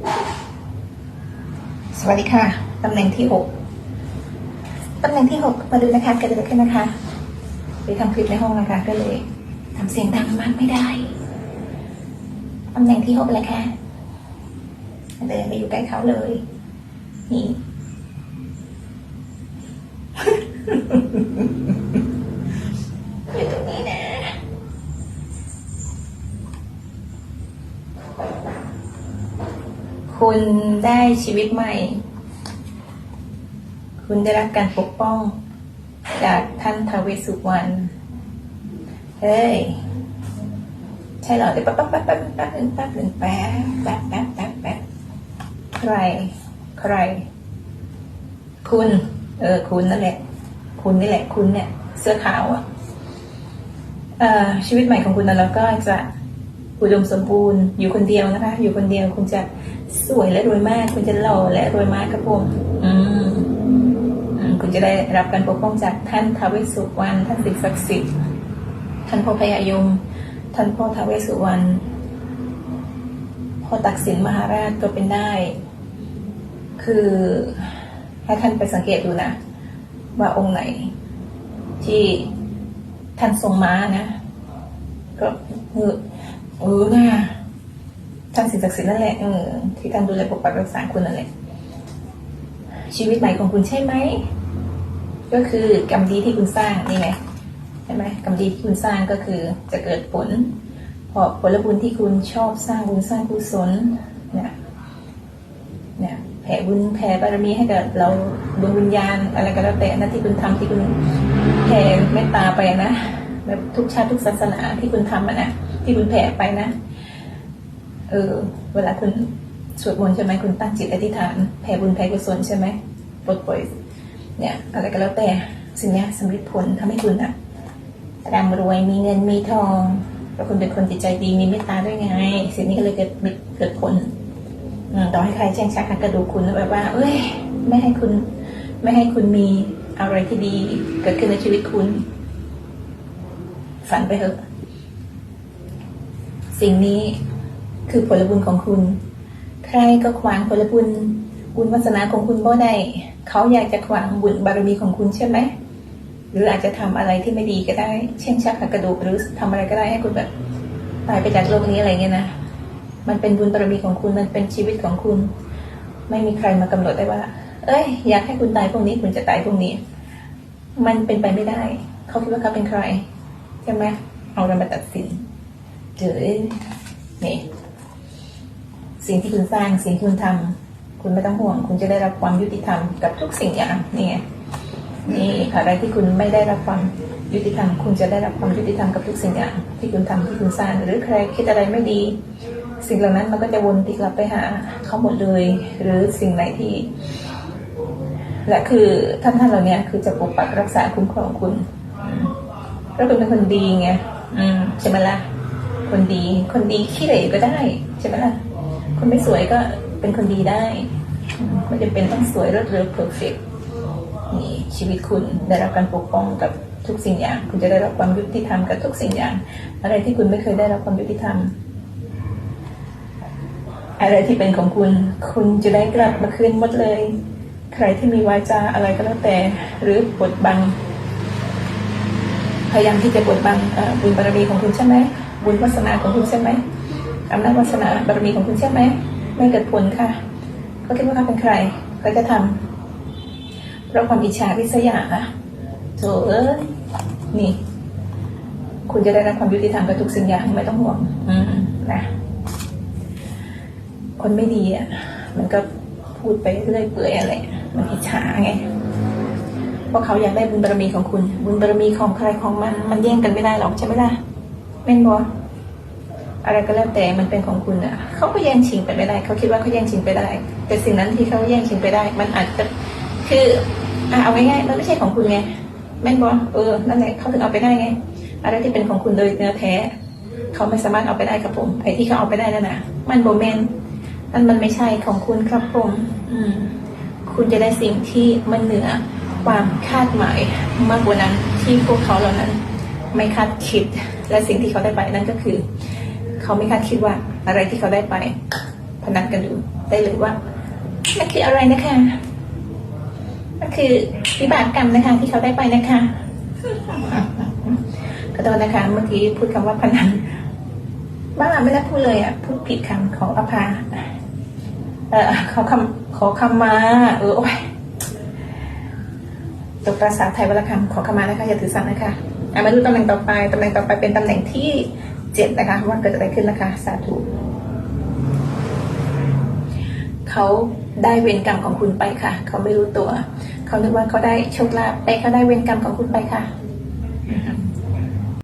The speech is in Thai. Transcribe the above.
สวัสดีค่ะ ตำแหน่งที่หกตำแหน่งที่หกมาดูนะคะเกิดอะไรขึ้นนะคะไปทำคลิปในห้องนะคะ ก็เลยทำเสียงดังมากไม่ได้ตำแหน่งที่หกเลยค่ะเดินไปอยู่ใกล้เขาเลย นี่ คุณได้ชีวิตใหม่ คุณได้รับการปกป้อง จากท่านทาวเวสุวรรณ เฮ้ย ใช่เหรอเดี๋ยวแป๊บแป๊บแป๊บแป๊บแป๊บแป๊บแป๊บแป๊บแป๊บแป๊บแป๊บใคร ใคร คุณ เออ คุณนั่นแหละ คุณนี่แหละ คุณเนี่ย เสื้อขาวอะ เอ่อ ชีวิตใหม่ของคุณนั้นแล้วก็จะ อุดมสมบูรณ์อยู่คนเดียวนะคะ อยู่คนเดียวคุณจะสวยและรวยมาก คุณจะหล่อและรวยมากครับผมอืมคุณจะได้รับการปกป้องจากท่านทาวเวสสุวรรณท่านสิ่งศักดิ์สิทธิ์ท่านพ่อพญายม ท่านพ่อทาวเวสสุวรรณพ่อตักสินมหาราชก็เป็นได้ คือให้ท่านไปสังเกตดูนะ ว่าองค์ไหน ที่ท่านทรงม้านะ ก็เออ เออนะท่านสิ่งศักดิ์สิทธิ์นั่นแหละเออที่ท่านดูแลปกปักรักษาคุณนั่นแหละ ชีวิตใหม่ของคุณใช่ไหม ก็คือกรรมดีที่คุณสร้างนี่ไงใช่ไหมกรรมดีที่คุณสร้างก็คือจะเกิดผลเพราะผลบุญที่คุณชอบสร้างบุญสร้างกุศลเนี่ยเนี่ยแผ่บุญแผ่บารมีให้กับเราดวงวิญญาณอะไรก็แล้วแต่นะที่คุณทำที่คุณแผ่เมตตาไปนะแบบทุกชาติทุกศาสนาที่คุณทำอะนะ ที่คุณแผ่ไปนะ เออ เวลาคุณสวดมนต์ใช่ไหมคุณตั้งจิตอธิษฐานแผ่บุญแผ่กุศลใช่ไหมปลดปล่อยเนี่ยอะไรก็แล้วแต่สิ่งนี้สำเร็จผลทำให้คุณอะร่ำรวยมีเงินมีทองแล้วคุณเป็นคนจิตใจดีมีเมตตาด้วยไง สิ่งนี้ก็เลยเกิดเกิดผลต่อให้ใครแช่งชักกระดูกคุณแบบว่า เอ้ย ไม่ให้คุณ ไม่ให้คุณมีอะไรที่ดี เกิดขึ้นในชีวิตคุณ ฝันไปเถอะ สิ่งนี้คือผลบุญของคุณ ใครก็ขวางผลบุญบุญวาสนาของคุณบ่ได้เขาอยากจะขวางบุญบารมีของคุณใช่ไหม หรืออาจจะทำอะไรที่ไม่ดีก็ได้ เช่นชักหักกระดูกหรือทำอะไรก็ได้ให้คุณแบบตายไปจากโลกนี้อะไรเงี้ยนะ มันเป็นบุญบารมีของคุณ มันเป็นชีวิตของคุณ ไม่มีใครมากำหนดได้ว่า เอ้ย อยากให้คุณตายพวกนี้คุณจะตายพวกนี้ มันเป็นไปไม่ได้ เขาคิดว่าเขาเป็นใครใช่ไหมเอาเรามาตัดสิน เจอนี่สิ่งที่คุณสร้างสิ่งที่คุณทำคุณไม่ต้องห่วง คุณจะได้รับความยุติธรรมกับทุกสิ่งอย่างนี่นี่อะไรที่คุณไม่ได้รับความยุติธรรม คุณจะได้รับความยุติธรรมกับทุกสิ่งอย่างที่คุณทำที่คุณสร้าง หรือใครคิดอะไรไม่ดี สิ่งเหล่านั้นมันก็จะวนติกลับไปหาเขาหมดเลย หรือสิ่งไหนที่และคือท่านท่านเหล่านี้คือจะปกปักรักษาคุ้มครองคุณเพราะคุณเป็นคนดีไง อืมใช่ไหมล่ะ คนดี คนดีขี้เหร่ก็ได้ใช่ไหมล่ะคนไม่สวยก็เป็นคนดีได้อืมไม่จำเป็นต้องสวยเลิศเลอเพอร์เฟกนี่ชีวิตคุณได้รับการปกป้องกับทุกสิ่งอย่าง คุณจะได้รับความยุติธรรมกับทุกสิ่งอย่าง อะไรที่คุณไม่เคยได้รับความยุติธรรม อะไรที่เป็นของคุณ คุณจะได้กลับมาคืนหมดเลย ใครที่มีวาจาอะไรก็แล้วแต่ หรือบดบังพยายามที่จะบดบังอ่อบุญบารมีของคุณใช่ไหม บุญวาสนาของคุณใช่ไหมอำนาจวาสนาบารมีของคุณใช่ไหมไม่เกิดผลค่ะเขาคิดว่าเขาเป็นใครก็จะทำเพราะความอิจฉาริษยาโถเอ้ยนี่ คุณจะได้รับความยุติธรรมกับทุกสิ่งอย่างไม่ต้องห่วงนะคนไม่ดีอะ มันก็พูดไปเรื่อยเปื่อยอะไรมันอิจฉาไงเพราะเขาอยากได้บุญบารมีของคุณ บุญบารมีของใครของมัน มันแย่งกันไม่ได้หรอกใช่ไหมล่ะแม่นบอ อะไรก็แล้วแต่มันเป็นของคุณอะเขาก็แย่งชิงไปไม่ได้เขาคิดว่าเขาแย่งชิงไปได้ แต่สิ่งนั้นที่เขาแย่งชิงไปได้ มันอาจจะคืออะเอาง่ายๆมันไม่ใช่ของคุณไงแม่นบอเออนั่นแหละเขาถึงเอาไปได้ไงอะไรที่เป็นของคุณโดยเนื้อแท้เขาไม่สามารถเอาไปได้ครับผม ไอ้ที่เขาเอาไปได้นั่นน่ะมันโบแมนนั่นมันไม่ใช่ของคุณครับผม อืม คุณจะได้สิ่งที่มันเหนือความคาดหมายมากกว่านั้นที่พวกเขาเหล่านั้น ไม่คาดคิด และสิ่งที่เขาได้ไปนั่นก็คือ เขาไม่คาดคิดว่าอะไรที่เขาได้ไป พนันกันดูได้เลยว่ามันคืออะไรนะคะมันคือวิบากกรรมนะคะที่เขาได้ไปนะคะขอโทษนะคะ เมื่อกี้พูดคำว่าพนันบ้าไม่ได้พูดเลยอะพูดผิดคำขออภาเออขอคำขอคำมา เออโอ้ยตกภาษาไทยวรรณคำขอคำมานะคะอย่าถือสานะคะอะมาดูตำแหน่งต่อไปตำแหน่งต่อไปเป็นตำแหน่งที่ เจ็ดนะคะว่าเกิดอะไรขึ้นนะคะสาธุเขาได้เวรกรรมของคุณไปค่ะ เขาไม่รู้ตัว เขาคิดว่าเขาได้โชคลาภแต่เขาได้เวรกรรมของคุณไปค่ะ